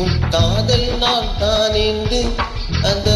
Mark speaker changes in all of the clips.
Speaker 1: உன் காதல் நான் தான் என்று அந்த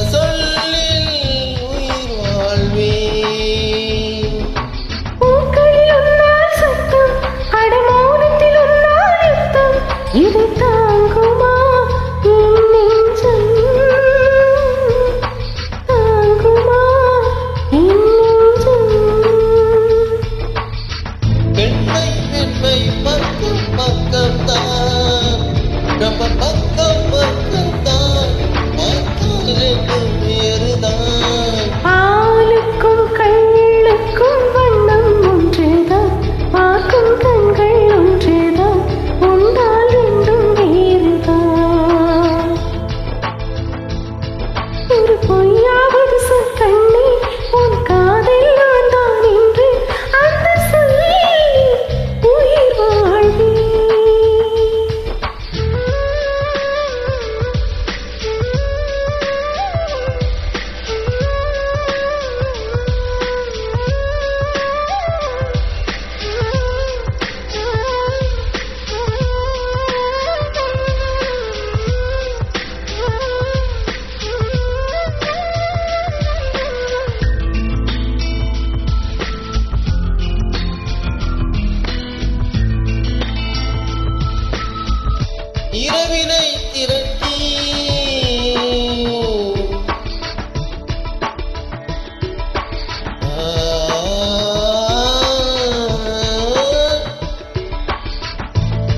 Speaker 1: இரவினை திரட்டி.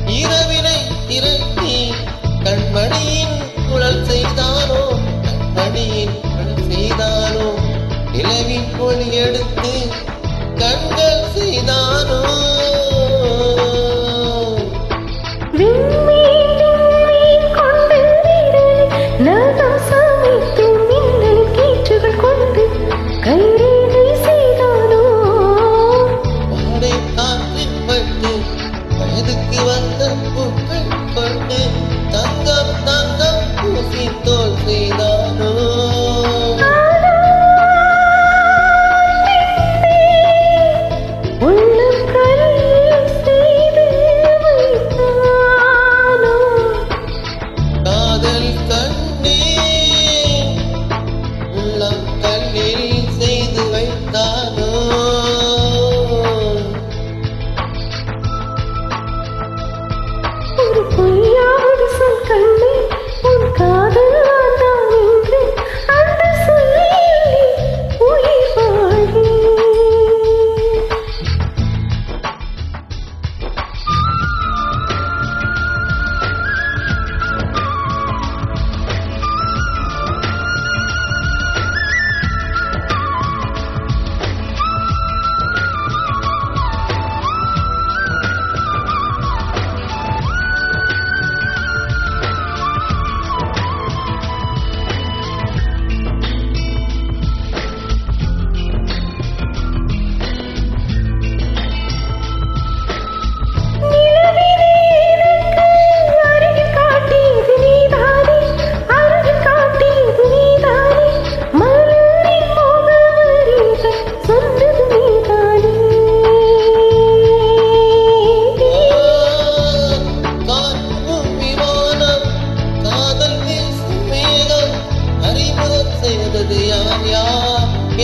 Speaker 1: இரவினை திரட்டி கண்மணியின் குழல் செய்தானோ? கண்மணியின் குழல் செய்தானோ? நிலவின் ஒளி எடுத்து கண்கள் செய்தானோ? கண்ணே உள்ளம் கண்ணில் செய்து வைத்தானோ
Speaker 2: ஒரு பொய்யாவது சொல் கண்ணே உன் காதல்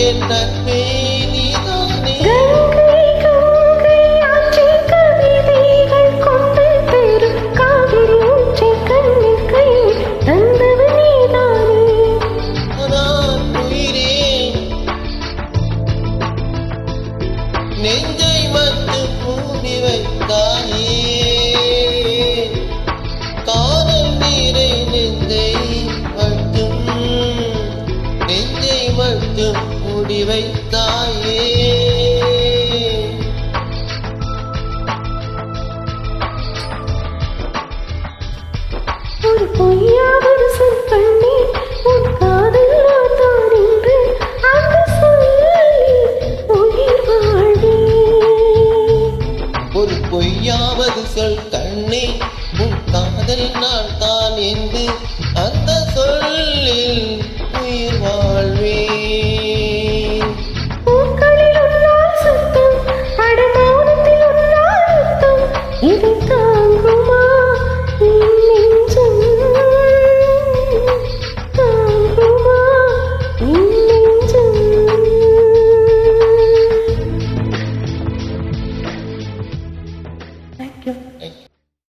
Speaker 2: நான். உயிரே
Speaker 1: நெஞ்சை மட்டும் மூடி வைத்தாயே. காதல் நீரை நெஞ்சை மட்டும் நெஞ்சை மட்டும் தூண்டி வைத்தாயே.
Speaker 2: ஒரு பொய்யாவது சொல் பண்ணி உன் காதல் தானின்று அந்த சொல்லி உயிர்
Speaker 1: ஒரு பொய்யாவது சொல் கண்ணே உன் காதல் நான் தான் என்று அந்த சொல்லில் உயிர் வாழ்வே